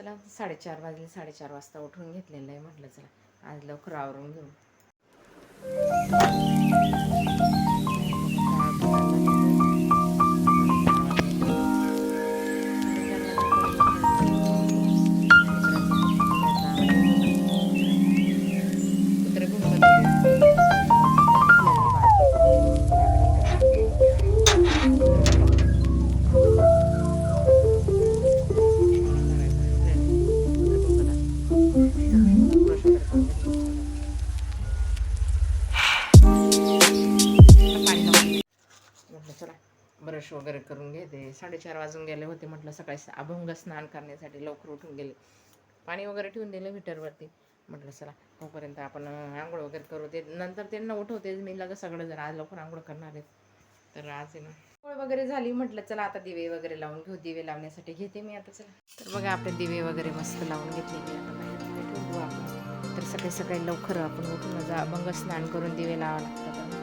चला साडेचार वाजले साडेचार वाजता उठून घेतलेलं आहे म्हटलं चला आज लवकर आवरून घेऊ. ब्रश वगैरे करून घेते. साडेचार वाजून गेले होते म्हटलं सकाळी स- अभंग स्नान करण्यासाठी लवकर उठून गेले. पाणी वगैरे ठेवून दिलं हिटरवरती म्हटलं चला तोपर्यंत आपण आंघोळ वगैरे करू ते नंतर त्यांना उठवते मी लगेच सगळं जर आज लवकर आंघोळ करणार आहेत. तर आज आहे ना आंघोळ वगैरे झाली म्हटलं चला आता दिवे वगैरे लावून घेऊ. दिवे लावण्यासाठी घेते मी आता चला. तर बघा आपले दिवे वगैरे मस्त लावून घेतलेले आता बाहेर. आपण. तर सकाळी सकाळी लवकर आपण उठून जा अभंग स्नान करून दिवे लावा लागतात.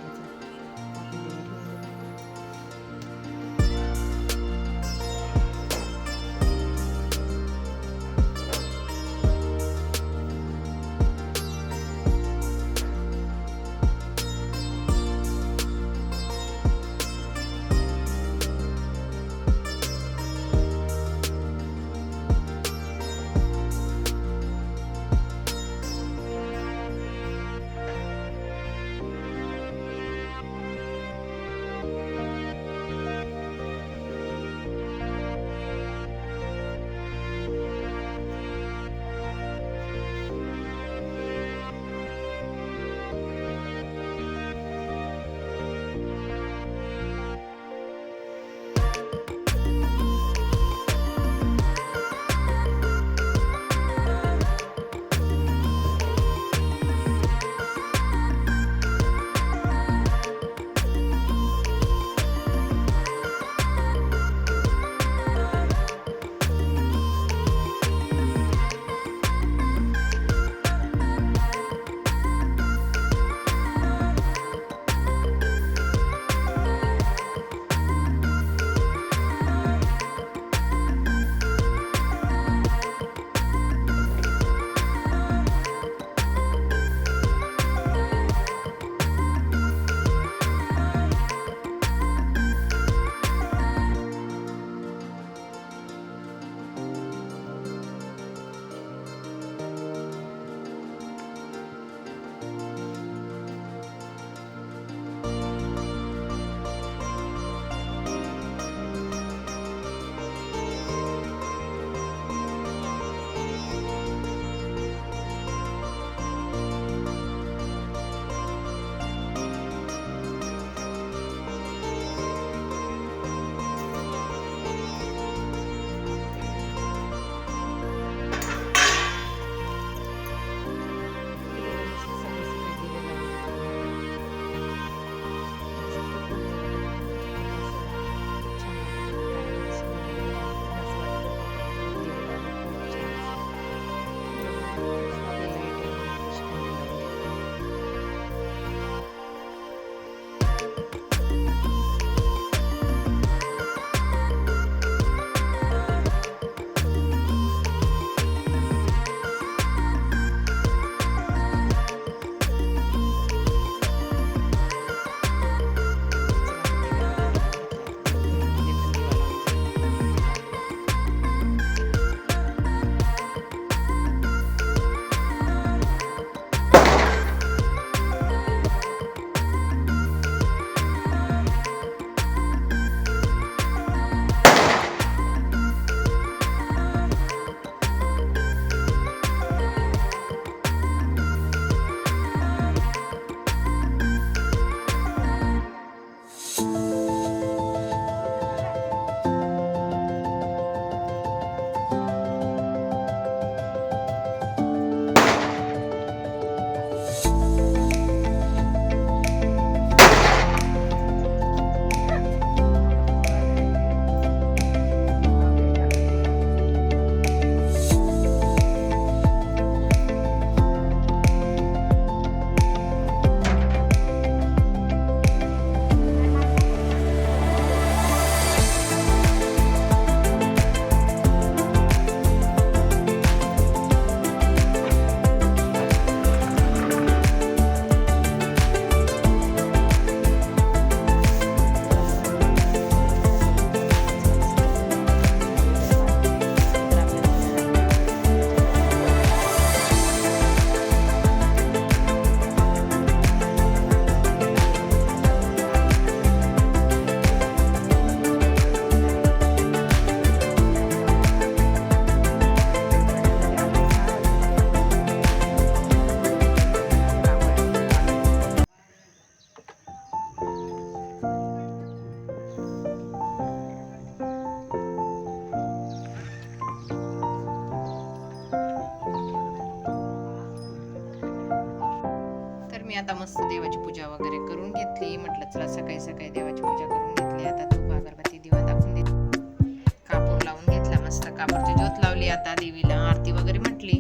वगैरे म्हटली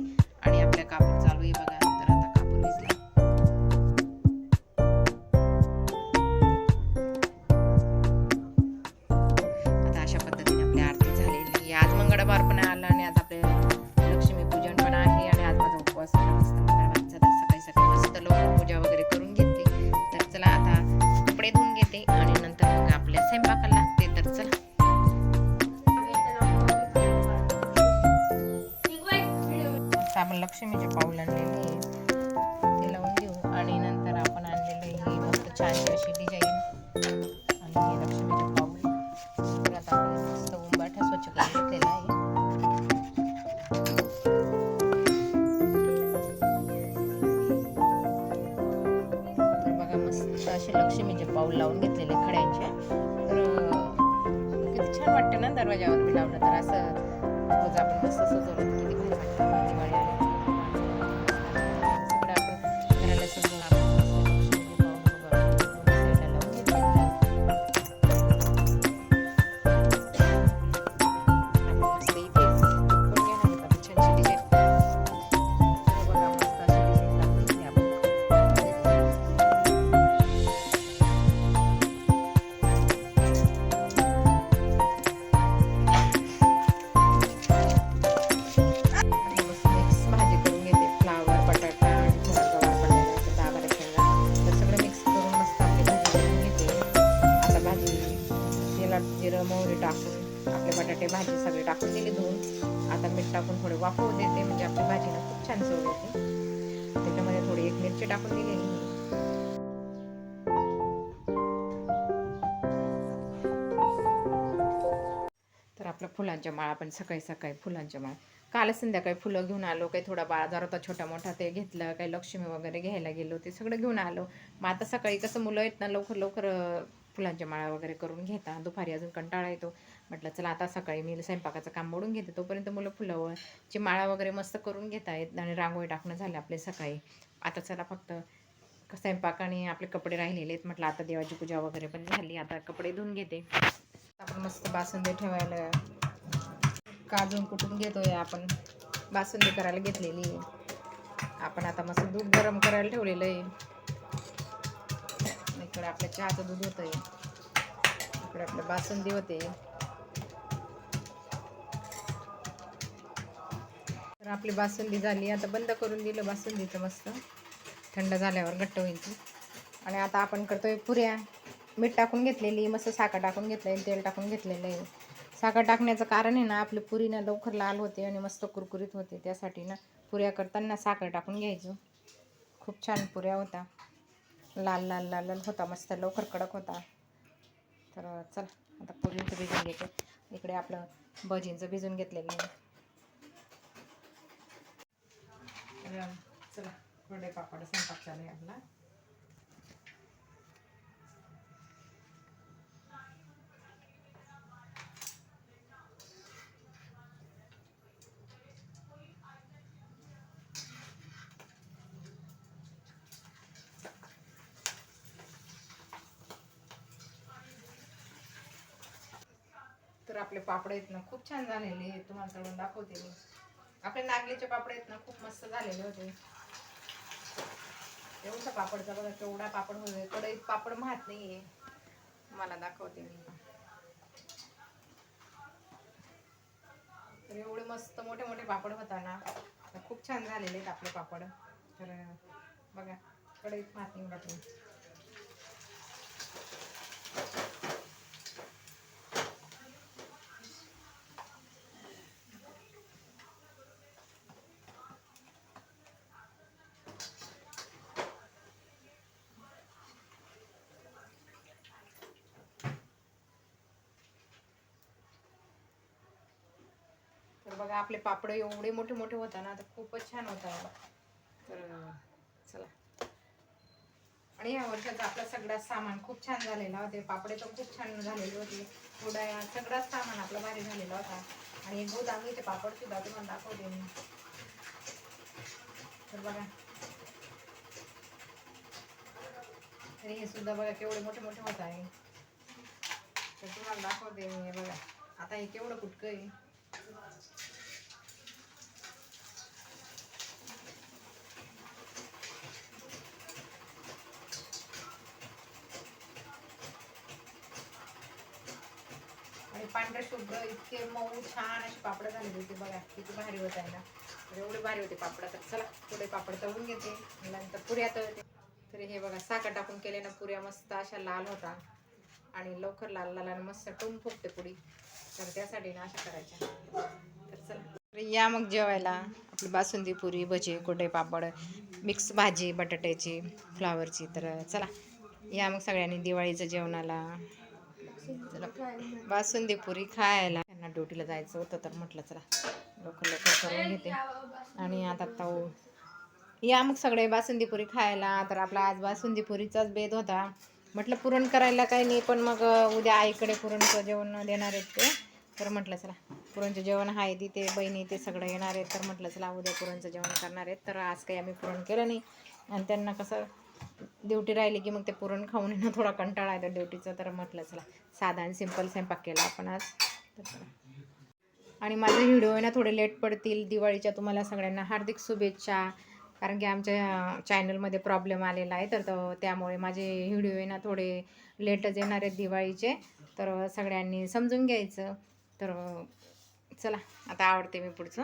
आता आपण लक्ष्मीचे पाऊल आणलेले ते लावून देऊ आणि नंतर आपण आणलेलं ही मस्त छान अशी डिझाईन आणि हे लक्ष्मीचे पाऊल. परत आपण मस्त उंबाठा स्वच्छ करून घेतलेला आहे. तर बघा मस्त असे लक्ष्मीचे पाऊल लावून घेतलेले खड्यांचे. तर किती छान वाटतं ना दरवाजावर बी लावलं तर. असं रोज आपण मस्त सजवलं भाजी सगळी टाकून दिली धुवून आता मीठ टाकून थोडे वाफवू देते म्हणजे आपली भाजीला खूप छान चव येते. त्याच्यामध्ये थोडी एक मिरची टाकून दिलेली. तर आपल्या फुलांच्या माळा पण सकाळी सकाळी फुलांच्या माळा. काल संध्याकाळी फुलं घेऊन आलो काही थोडा बाजार होता छोटा मोठा ते घेतलं काही लक्ष्मी वगैरे घ्यायला गेलो ते सगळं घेऊन आलो. मग आता सकाळी कसं मुलं आहेत ना लवकर लवकर फुलांच्या माळा वगैरे करून घेता. दुपारी अजून कंटाळा येतो. म्हटलं चला आता सकाळी मी स्वयंपाकाचं काम मोडून घेते. तोपर्यंत मुलं फुलावरची माळा वगैरे मस्त करून घेता येत आणि रांगोळी टाकणं झालं आपले सकाळी. आता चला फक्त स्वयंपाक आणि आपले कपडे राहिलेले आहेत. म्हटलं आता देवाची पूजा वगैरे पण झाली. आता कपडे धुवून घेते. आपण मस्त बासुंदी ठेवायला काजून कुटून घेतोय आपण. बासुंदी करायला घेतलेली आहे. आपण आता मस्त दूध गरम करायला ठेवलेलं आहे. इकडे आपल्या चहाचं दूध होतंय. इकडे आपलं बासुंदी होते. तर आपली बासुंदी झाली. आता बंद करून दिलं बासुंदीचं मस्त. थंड झाल्यावर घट्ट होईल ती. आणि आता आपण करतोय पुऱ्या. मीठ टाकून घेतलेली मस्त साखर टाकून घेतलेली तेल टाकून घेतलेलं आहे साखर टाकण्याचं कारण आहे ना आपली पुरी ना लवकर लाल होते आणि मस्त कुरकुरीत होते. त्यासाठी ना पुऱ्या करताना साखर टाकून घ्यायचो. खूप छान पुऱ्या होता. लाल लाल लाल लाल होता. मस्त लवकर कडक होता. तर चल आता पुरींचं भिजून घेते इकडे आपलं भजींचं भिजून घेतलेलं आहे. चला थोडे पापड स्वयंपाक चालू आहे आपला. आपले पापड आहेत ना खूप छान झालेले आहेत. तुम्हाला तळून दाखवते मी. आपले नागलीचे पापड आहेत ना खूप मस्त झालेले होते. एवढा पापडचा बघा केवढा पापड होतोय. कढईत पापड माहत नाहीये. मला दाखवते मी. तर एवढे मस्त मोठे मोठे पापड होता ना खूप छान झालेले आहेत आपले पापड. तर बघा कढईत माहत नाही बघा आपले पापड एवढे मोठे मोठे होता ना तर खूपच छान होता तर चला. आणि या वर्षाचा आपला सगळा सामान खूप छान झालेला होते. पापडे तर खूप छान झालेले होते. थोडा सगळाच सामान आपला भारी झालेला होता. आणि गोदांगीचे पापड सुद्धा तुम्हाला दाखवते मी. तर बघा. आणि हे सुद्धा बघा केवढे मोठे मोठे होत आहे. तर तुम्हाला दाखवते मी हे बघा. आता हे केवढं कुटकं आहे आणि पांढरे शुभ्र इतके मऊ छान असे पापड झाले होते बघा किती भारी होत आहे ना. एवढे भारी होते पापड तर चला थोडे पापड तळून घेते. नंतर पुऱ्या तळते. तर हे बघा साखर टाकून केले ना पुऱ्या मस्त अशा लाल होता. आणि लवकर लाल लाल आणि मस्त टोम फुगते पुडी तर त्यासाठी ना अशा करायच्या. तर चला. या मग जेवायला. आपली बासुंदी पुरी भजी कोटे पापड मिक्स भाजी बटाट्याची फ्लावरची. तर चला या मग सगळ्यांनी दिवाळीचं जेवणाला. चला बासुंदी पुरी खायला. त्यांना ड्युटीला जायचं होतं तर म्हटलं चला लवकर लवकर करून घेते. आणि आता ताऊ या मग सगळे बासुंदी पुरी खायला. तर आपला आज बासुंदी पुरीचाच बेद होता. म्हटलं पुरण करायला काही नाही पण मग उद्या आईकडे पुरणचं जेवण देणार आहेत ते. तर म्हटलं चला पुरणचं जेवण आहे तिथे बहिणी ते सगळं येणार आहेत. तर म्हटलं चला उद्या पुरणचं जेवण करणार आहेत. तर आज काही आम्ही पुरण केलं नाही. आणि त्यांना कसं ड्युटी राहिली की मग ते पुरण खाऊन येणं थोडा कंटाळा येतो ड्युटीचा. तर म्हटलं चला साधा आणि सिंपल स्वयंपाक केला आपण आज. आणि माझे व्हिडिओ आहे ना थोडे लेट पडतील. दिवाळीच्या तुम्हाला सगळ्यांना हार्दिक शुभेच्छा. कारण की आमच्या चॅनलमध्ये प्रॉब्लेम आलेला आहे. तर तो त्यामुळे माझे व्हिडिओ आहे ना थोडे लेटच येणार आहेत दिवाळीचे. तर सगळ्यांनी समजून घ्यायचं. तर चला आता आवडते मी पुढचं.